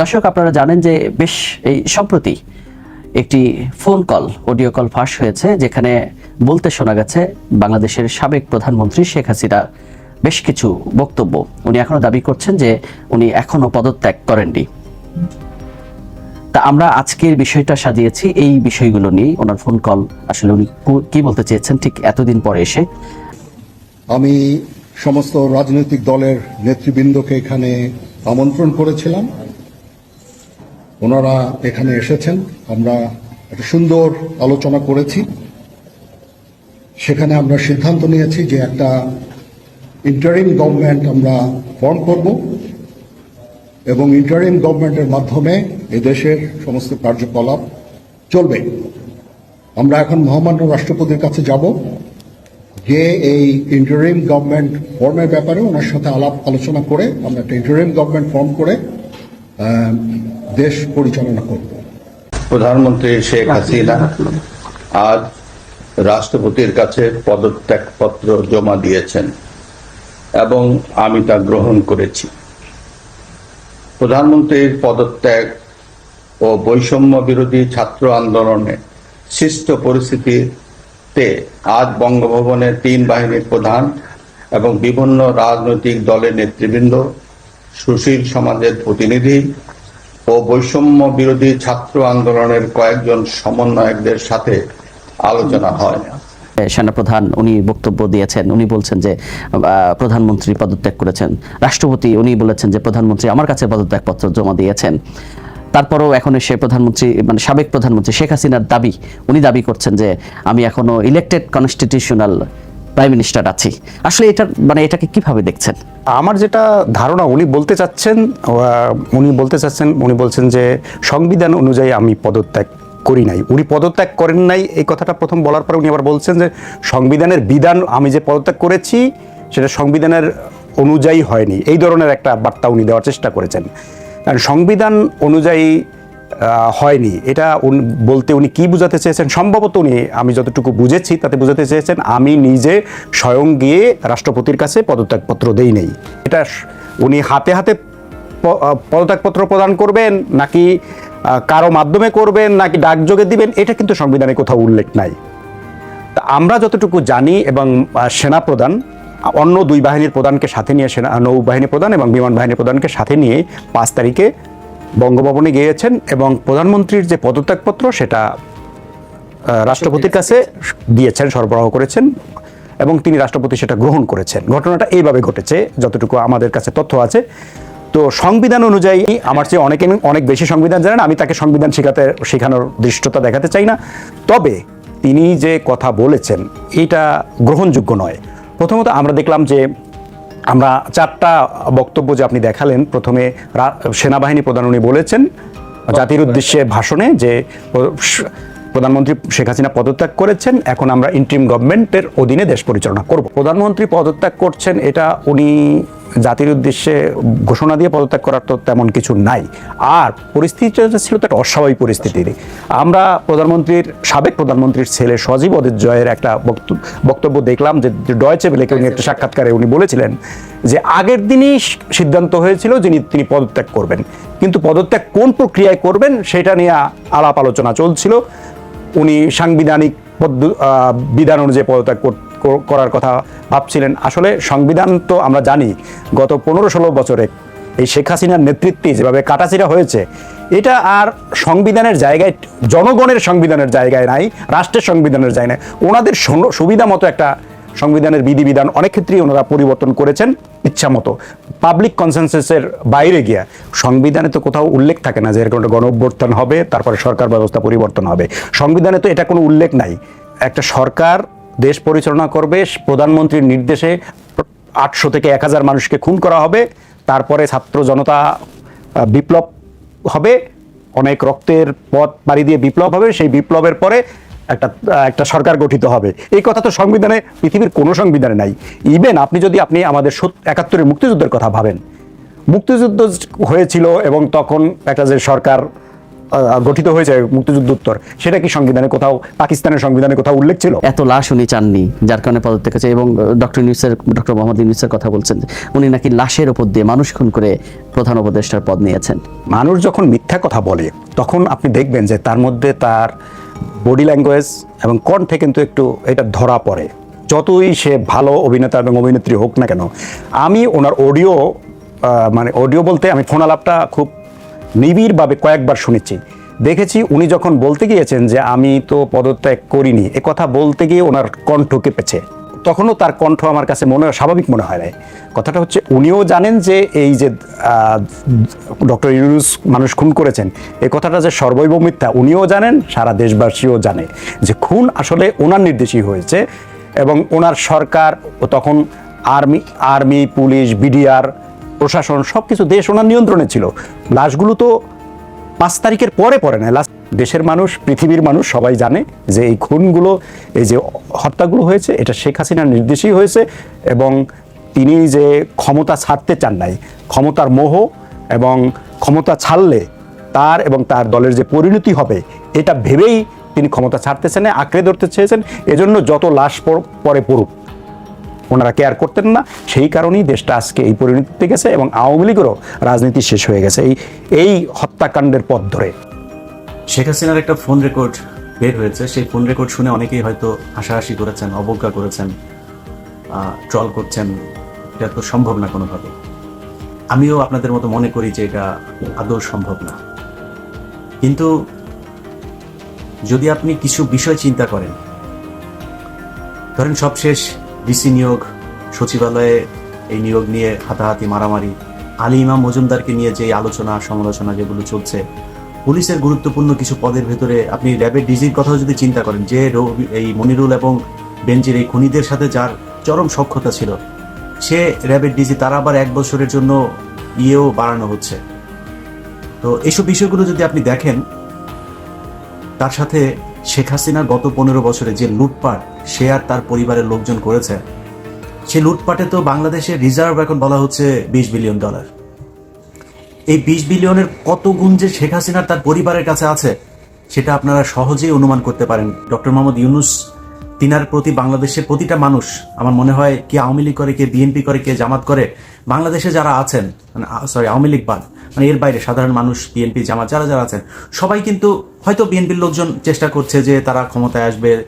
দর্শক, আপনারা জানেন যে বেশ এই সম্প্রতি একটি ফোন কল, অডিও কল ফাঁস হয়েছে, যেখানে বলতে শোনা গেছে বাংলাদেশের সাবেক প্রধানমন্ত্রী শেখ হাসিনা বেশ কিছু বক্তব্য। উনি এখনও দাবি করছেন যে উনি এখনও পদত্যাগ করেননি। তা আমরা আজকের বিষয়টা সাজিয়েছি, এই বিষয়গুলো নিয়ে ওনার ফোন কল আসলে উনি কি বলতে চেয়েছেন ঠিক এতদিন পরে এসে। আমি সমস্ত রাজনৈতিক দলের নেতৃবৃন্দকে এখানে আমন্ত্রণ করেছিলাম। ওনারা এখানে এসেছেন। আমরা একটা সুন্দর আলোচনা করেছি। সেখানে আমরা সিদ্ধান্ত নিয়েছি যে একটা ইন্টারিম গভর্নমেন্ট আমরা ফর্ম করব এবং ইন্টারিম গভর্নমেন্টের মাধ্যমে এদেশের সমস্ত কার্যকলাপ চলবে। আমরা এখন মহামান্য রাষ্ট্রপতির কাছে যাব যে এই ইন্টারিম গভর্নমেন্ট ফর্মের ব্যাপারে ওনার সাথে আলাপ আলোচনা করে, আমরা একটা ইন্টারিম গভর্নমেন্ট ফর্ম করে দেশ পরিচালনা করব। প্রধানমন্ত্রী শেখ হাসিনা আজ রাষ্ট্রপতির কাছে পদত্যাগপত্র জমা দিয়েছেন এবং আমি তা গ্রহণ করেছি। প্রধানমন্ত্রীর পদত্যাগ ও বৈষম্য বিরোধী ছাত্র আন্দোলনে সৃষ্ট পরিস্থিতিতে আজ বঙ্গভবনে তিন বাহিনীর প্রধান এবং বিভিন্ন রাজনৈতিক দলের নেতৃবৃন্দ সুশীল সমাজের প্রতিনিধি ও বৈষম্য বিরোধী ছাত্র আন্দোলনের কয়েকজন সমন্বয়কদের সাথে আলোচনা হয়। সেনাপ্রধান উনি বক্তব্য দিয়েছেন। উনি বলছেন যে প্রধানমন্ত্রী পদত্যাগ করেছেন। রাষ্ট্রপতি উনি বলেছেন যে, প্রধানমন্ত্রী আমার কাছে পদত্যাগপত্র জমা দিয়েছেন। তারপরেও এখন সে প্রধানমন্ত্রী মানে সাবেক প্রধানমন্ত্রী শেখ হাসিনার দাবি, উনি দাবি করছেন যে, আমি এখনও ইলেকটেড কনস্টিটিউশনাল প্রাইম মিনিস্টার আছি। আসলে এটা মানে এটাকে কীভাবে দেখছেন? আমার যেটা ধারণা, উনি বলতে চাচ্ছেন উনি বলতে চাচ্ছেন, উনি বলছেন যে সংবিধান অনুযায়ী আমি পদত্যাগ করি নাই। উনি পদত্যাগ করেন নাই, এই কথাটা প্রথম বলার পরে উনি আবার বলছেন যে সংবিধানের বিধান আমি যে পদত্যাগ করেছি, সেটা সংবিধানের অনুযায়ী হয়নি। এই ধরনের একটা বার্তা উনি দেওয়ার চেষ্টা করেছেন। কারণ সংবিধান অনুযায়ী হয়নি। এটা বলতে উনি কি বোঝাতে চেয়েছেন? সম্ভবত উনি, আমি যতটুকু বুঝেছি তাতে বোঝাতে চেয়েছেন, আমি নিজে স্বয়ং গিয়ে রাষ্ট্রপতির কাছে পদত্যাগপত্র দেই নেই। এটা উনি হাতে হাতে পদত্যাগপত্র প্রদান করবেন, নাকি কারও মাধ্যমে করবেন, নাকি ডাকযোগে দিবেন, এটা কিন্তু সংবিধানে কোথাও উল্লেখ নাই। তা আমরা যতটুকু জানি এবং সেনা প্রধান অন্য দুই বাহিনীর প্রধানকে সাথে নিয়ে, সেনা নৌবাহিনী প্রধান এবং বিমান বাহিনীর প্রধানকে সাথে নিয়ে পাঁচ তারিখে বঙ্গভবনে গিয়েছেন এবং প্রধানমন্ত্রীর যে পদত্যাগপত্র সেটা রাষ্ট্রপতির কাছে দিয়েছেন সরবরাহ করেছেন এবং তিনি রাষ্ট্রপতি সেটা গ্রহণ করেছেন। ঘটনাটা এইভাবে ঘটেছে যতটুকু আমাদের কাছে তথ্য আছে। তো সংবিধান অনুযায়ী আমার চেয়ে অনেকে অনেক বেশি সংবিধান জানেন আমি তাকে সংবিধান শেখাতে শেখানোর দৃষ্টতা দেখাতে চাই না। তবে তিনি যে কথা বলেছেন এটা গ্রহণযোগ্য নয়। প্রথমত আমরা দেখলাম যে আমরা চারটা বক্তব্য যে আপনি দেখালেন, প্রথমে সেনাবাহিনী প্রধান উনি বলেছেন, জাতির উদ্দেশ্যে ভাষণে যে প্রধানমন্ত্রী শেখ হাসিনা পদত্যাগ করেছেন, এখন আমরা ইন্ট্রিম গভর্নমেন্টের অধীনে দেশ পরিচালনা করব। প্রধানমন্ত্রী পদত্যাগ করছেন, এটা উনি জাতির উদ্দেশ্যে ঘোষণা দিয়ে পদত্যাগ করার তো তেমন কিছু নাই। আর পরিস্থিতিটা ছিল তো একটা অস্বাভাবিক পরিস্থিতি আমরা প্রধানমন্ত্রীর, সাবেক প্রধানমন্ত্রীর ছেলে সজীব জয়ের একটা বক্ত- বক্তব্য দেখলাম যে ডয়চে বেলেকে উনি একটা সাক্ষাৎকারে উনি বলেছিলেন যে আগের দিনই সিদ্ধান্ত হয়েছিল যিনি তিনি পদত্যাগ করবেন। কিন্তু পদত্যাগ কোন প্রক্রিয়ায় করবেন সেটা নিয়ে আলাপ আলোচনা চলছিল। উনি সাংবিধানিক বিধান অনুযায়ী পদত্যাগ কর- কর- করার কথা ভাবছিলেন। আসলে সংবিধান তো আমরা জানি, গত পনেরো ষোলো বছরে এই শেখ হাসিনার নেতৃত্বে যেভাবে কাটাছিড়া হয়েছে, এটা আর সংবিধানের জায়গায়, জনগণের সংবিধানের জায়গায় নাই, রাষ্ট্রের সংবিধানের জায়গায় নাই। ওনাদের সুবিধা মতো একটা সংবিধানের বিধিবিধান অনেক ক্ষেত্রেই ওনারা পরিবর্তন করেছেন ইচ্ছা মতো। পাবলিক কনসেনসাসের বাইরে গিয়া, সংবিধানে তো কোথাও উল্লেখ থাকে না যে এরকম একটা গণ অভ্যর্থন হবে, তারপরে সরকার ব্যবস্থা পরিবর্তন হবে। সংবিধানে তো এটা কোনো উল্লেখ নাই। একটা সরকার দেশ পরিচালনা করবে, প্রধানমন্ত্রীর নির্দেশে আটশো থেকে এক হাজার মানুষকে খুন করা হবে। তারপরে ছাত্র জনতা বিপ্লব হবে। অনেক রক্তের পথ পাড়ি দিয়ে বিপ্লব হবে। সেই বিপ্লবের পরে একটা একটা সরকার গঠিত হবে। এই কথা তো সংবিধানে, পৃথিবীর কোনো সংবিধানে নাই। ইভেন আপনি যদি, আপনি আমাদের একাত্তরের মুক্তিযুদ্ধের কথা ভাবেন, মুক্তিযুদ্ধ হয়েছিল এবং তখন একটা যে সরকার গঠিত হয়েছে মুক্তিযুদ্ধোত্তর সেটা কি সংবিধানে কোথাও পাকিস্তানের সংবিধানে কোথাও উল্লেখ ছিল? এত লাশ উনি চাননি যার কারণে পদত্যাগ করেছে। এবং ডক্টর ইউনুসের ডক্টর মোহাম্মদ ইউনুসের কথা বলছেন উনি নাকি লাশের উপর দিয়ে মানুষ খুন করে প্রধান উপদেষ্টার পদ নিয়েছেন। মানুষ যখন মিথ্যা কথা বলে তখন আপনি দেখবেন যে তার মধ্যে তার বডি ল্যাঙ্গুয়েজ এবং কণ্ঠে কিন্তু একটু এটা ধরা পড়ে। যতই সে ভালো অভিনেতা এবং অভিনেত্রী হোক না কেন আমি ওনার অডিও মানে অডিও বলতে আমি ফোন আলাপটা খুব নিবিড়ভাবে কয়েকবার শুনেছি। দেখেছি উনি যখন বলতে গিয়েছেন যে, আমি তো পদত্যাগ করিনি। এ কথা বলতে গিয়ে ওনার কণ্ঠ কেঁপেছে। তখনও তার কণ্ঠ আমার কাছে মনে স্বাভাবিক মনে হয় না কথাটা হচ্ছে, উনিও জানেন যে, এই যে ডক্টর ইউনুস মানুষ খুন করেছেন, এ কথাটা যে সর্বৈব মিথ্যা, উনিও জানেন, সারা দেশবাসীও জানে যে, খুন আসলে ওনার নির্দেশই হয়েছে এবং ওনার সরকার ও তখন আর্মি আর্মি, পুলিশ, বিডিআর প্রশাসন সব কিছু দেশ ওনার নিয়ন্ত্রণে ছিল। লাশগুলো তো পাঁচ তারিখের পরে পরে না লাস্ট দেশের মানুষ, পৃথিবীর মানুষ সবাই জানে যে এই খুনগুলো, এই যে হত্যাগুলো হয়েছে, এটা শেখ হাসিনার নির্দেশেই হয়েছে এবং তিনি যে ক্ষমতা ছাড়তে চান নাই, ক্ষমতার মোহ এবং ক্ষমতা ছাড়লে তার এবং তার দলের যে পরিণতি হবে, এটা ভেবেই তিনি ক্ষমতা ছাড়তেছেন, আঁকড়ে ধরতে চেয়েছেন। এজন্য যত লাশ পরে পড়ুক। ওনারা কেয়ার করতেন না। সেই কারণেই দেশটা আজকে এই পরিণতিতে গেছে এবং আওয়ামী লীগেরও রাজনীতি শেষ হয়ে গেছে এই এই হত্যাকাণ্ডের পথ ধরে। শেখ হাসিনার একটা ফোন রেকর্ড বের হয়েছে। সেই ফোন রেকর্ড শুনে অনেকেই হয়তো হাসাহাসি করেছেন, অবজ্ঞা করেছেন ট্রল করছেন। এটা তো সম্ভব না কোনোভাবে। আমিও আপনাদের মতো মনে করি যে এটা আদৌ সম্ভব না। কিন্তু যদি আপনি কিছু বিষয় চিন্তা করেন, ধরেন সবশেষ ডিসি নিয়োগ, সচিবালয়ে এই নিয়োগ নিয়ে হাতাহাতি মারামারি। আলী ইমাম মজুমদারকে নিয়ে যে আলোচনা, সমালোচনা যেগুলো চলছে, পুলিশের গুরুত্বপূর্ণ কিছু পদের ভেতরে আপনি র্যাবের ডিজির কথাও যদি চিন্তা করেন, যে এই মনিরুল এবং বেঞ্জির এই খুনিদের সাথে যার চরম সক্ষতা ছিল, সে র্যাবের ডিজি, তার আবার এক বছরের জন্য ইয়েও বাড়ানো হচ্ছে। তো এইসব বিষয়গুলো যদি আপনি দেখেন, তার সাথে শেখ হাসিনা গত পনেরো বছরে যে লুটপাট সে আর তার পরিবারের লোকজন করেছে, সে লুটপাটে তো বাংলাদেশের রিজার্ভ এখন বলা হচ্ছে বিশ বিলিয়ন ডলার। এই বিশ বিলিয়নের কত গুণ যে শেখ হাসিনার তার পরিবারের কাছে আছে, সেটা আপনারা সহজেই অনুমান করতে পারেন। ডক্টর মোহাম্মদ ইউনুস, তিনার প্রতি বাংলাদেশের প্রতিটা মানুষ, আমার মনে হয় কে আওয়ামী লীগ করে, কে বিএনপি করে, কে জামাত করে, বাংলাদেশে যারা আছেন মানে সরি আওয়ামী লীগ বাদ মানে এর বাইরে সাধারণ মানুষ বিএনপি জামাত যারা যারা আছেন, সবাই কিন্তু হয়তো বিএনপির লোকজন চেষ্টা করছে যে তারা ক্ষমতায় আসবে,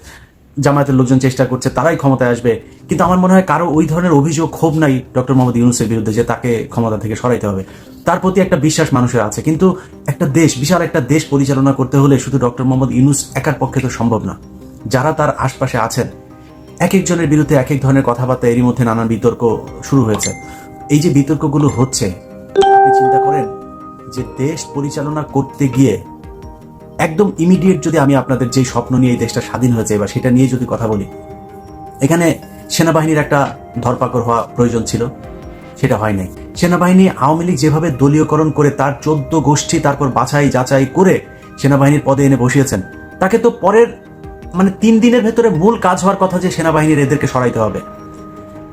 জামায়াতের লোকজন চেষ্টা করছে, তারাই ক্ষমতায় আসবে। কিন্তু আমার মনে হয় কারও ওই ধরনের অভিযোগ ক্ষোভ নাই ডক্টর মোহাম্মদ ইউনুসের বিরুদ্ধে যে তাকে ক্ষমতা থেকে সরাইতে হবে। তার প্রতি একটা বিশ্বাস মানুষের আছে। কিন্তু একটা দেশ, বিশাল একটা দেশ পরিচালনা করতে হলে শুধু ডক্টর মোহাম্মদ ইউনুস একার পক্ষে তো সম্ভব না। যারা তার আশপাশে আছেন, এক একজনের বিরুদ্ধে এক এক ধরনের কথাবার্তা এরই মধ্যে নানান বিতর্ক শুরু হয়েছে। এই যে বিতর্কগুলো হচ্ছে, আপনি চিন্তা করেন যে দেশ পরিচালনা করতে গিয়ে একদম ইমিডিয়েট যদি আমি আপনাদের যে স্বপ্ন নিয়ে এই দেশটা স্বাধীন হয়েছে বা সেটা নিয়ে যদি কথা বলি, এখানে সেনাবাহিনীর একটা ধরপাকড় হওয়া প্রয়োজন ছিল, সেটা হয় নাই। সেনাবাহিনী আওয়ামী লীগ যেভাবে দলীয়করণ করে তার চোদ্দ গোষ্ঠী তারপর বাছাই, যাচাই করে সেনাবাহিনীর পদে এনে বসিয়েছেন, তাকে তো পরের মানে তিন দিনের ভেতরে মূল কাজ হওয়ার কথা যে সেনাবাহিনীর এদেরকে সরাইতে হবে।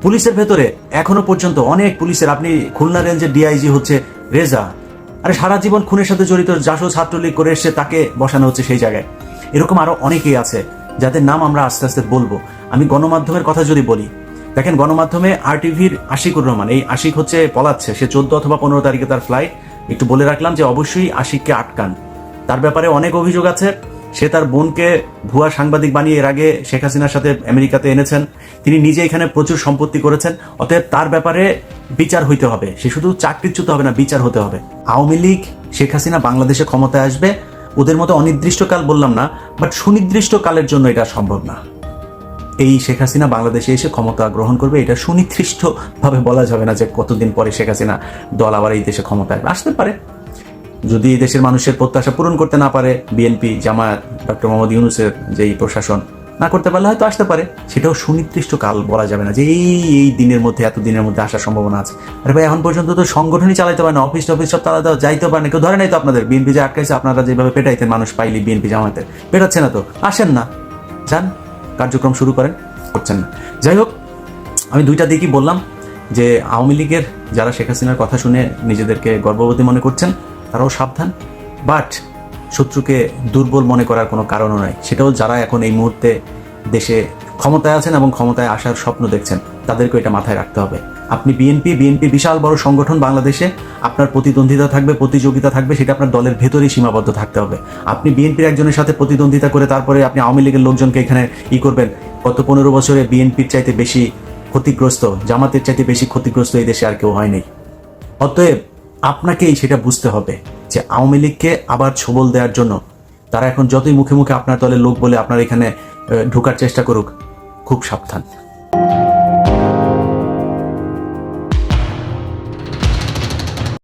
পুলিশের ভেতরে এখনও পর্যন্ত অনেক পুলিশের, আপনি খুলনা রেঞ্জের ডিআইজি হচ্ছে রেজা আরে সারা জীবন খুনের সাথে জড়িত জাসো ছাত্রলীগ করে এসে তাকে বসানো হচ্ছে সেই জায়গায়। এরকম আরও অনেকেই আছে, যাদের নাম আমরা আস্তে আস্তে বলব। আমি গণমাধ্যমের কথা যদি বলি, দেখেন গণমাধ্যমে আর টিভির আশিকুর রহমান, এই আশিক হচ্ছে পলাচ্ছে, সে চোদ্দ অথবা পনেরো তারিখে তার ফ্লাইট একটু বলে রাখলাম যে অবশ্যই আশিককে আটকান। তার ব্যাপারে অনেক অভিযোগ আছে সে তার বোনকে ভুয়া সাংবাদিক বানিয়ে এর আগে শেখ হাসিনার সাথে আমেরিকাতে এনেছেন। তিনি নিজে এখানে প্রচুর সম্পত্তি করেছেন। অতএব তার ব্যাপারে বিচার হইতে হবে। সে শুধু চাকরিচ্যুত হবে না, বিচার হতে হবে। আওয়ামী লীগ, শেখ হাসিনা বাংলাদেশে ক্ষমতায় আসবে। ওদের মতো অনির্দিষ্টকাল বললাম না, বাট সুনির্দিষ্ট কালের জন্য এটা সম্ভব না। এই শেখ হাসিনা বাংলাদেশে এসে ক্ষমতা গ্রহণ করবে, এটা সুনির্দিষ্ট ভাবে বলা যাবে না যে কতদিন পরে শেখ হাসিনা দল আবার এই দেশে ক্ষমতায় আসতে পারে। যদি দেশের মানুষের প্রত্যাশা পূরণ করতে না পারে বিএনপি জামায়াত ডক্টর মোহাম্মদ ইউনুসের যেই প্রশাসন, না করতে পারলে হয়তো আসতে পারে। সেটাও সুনির্দিষ্ট কাল বলা যাবে না যে এই এই দিনের মধ্যে এত দিনের মধ্যে আসার সম্ভাবনা আছে। আরে ভাই, এখন পর্যন্ত তো সংগঠনই চালাইতে পারে না অফিস টফিস সব তারা দেওয়া যাইতে পারে না, কেউ ধরে নাই তো আপনাদের। বিএনপি যে আটকাইছে, আপনারা যেভাবে পেটাইতেন, মানুষ পাইলি বিএনপি জামায়াতের। পেটাচ্ছে না তো, আসেন না। যান, কার্যক্রম শুরু করেন, করছেন না। যাই হোক, আমি দুইটা দিকই বললাম যে আওয়ামী লীগের যারা শেখ হাসিনার কথা শুনে নিজেদেরকে গর্ভবতী মনে করছেন তারাও সাবধান। বাট শত্রুকে দুর্বল মনে করার কোনো কারণও নাই। সেটাও যারা এখন এই মুহূর্তে দেশে ক্ষমতায় আছেন এবং ক্ষমতায় আসার স্বপ্ন দেখছেন, তাদেরকে এটা মাথায় রাখতে হবে। আপনি বিএনপি বিএনপি বিশাল বড় সংগঠন বাংলাদেশে, আপনার প্রতিদ্বন্দ্বিতা থাকবে, প্রতিযোগিতা থাকবে, সেটা আপনার দলের ভেতরেই সীমাবদ্ধ থাকতে হবে। আপনি বিএনপির একজনের সাথে প্রতিদ্বন্দ্বিতা করে তারপরে আপনি আওয়ামী লীগের লোকজনকে এখানে ই করবেন। গত পনেরো বছরে বিএনপির চাইতে বেশি ক্ষতিগ্রস্ত, জামাতের চাইতে বেশি ক্ষতিগ্রস্ত এই দেশে আর কেউ হয়নি। অতএব আপনাকেই সেটা বুঝতে হবে যে আওয়ামী লীগকে আবার ছবল দেওয়ার জন্য তারা এখন যতই মুখে মুখে আপনার দলের লোক বলে আপনার এখানে ঢোকার চেষ্টা করুক, খুব সাবধান।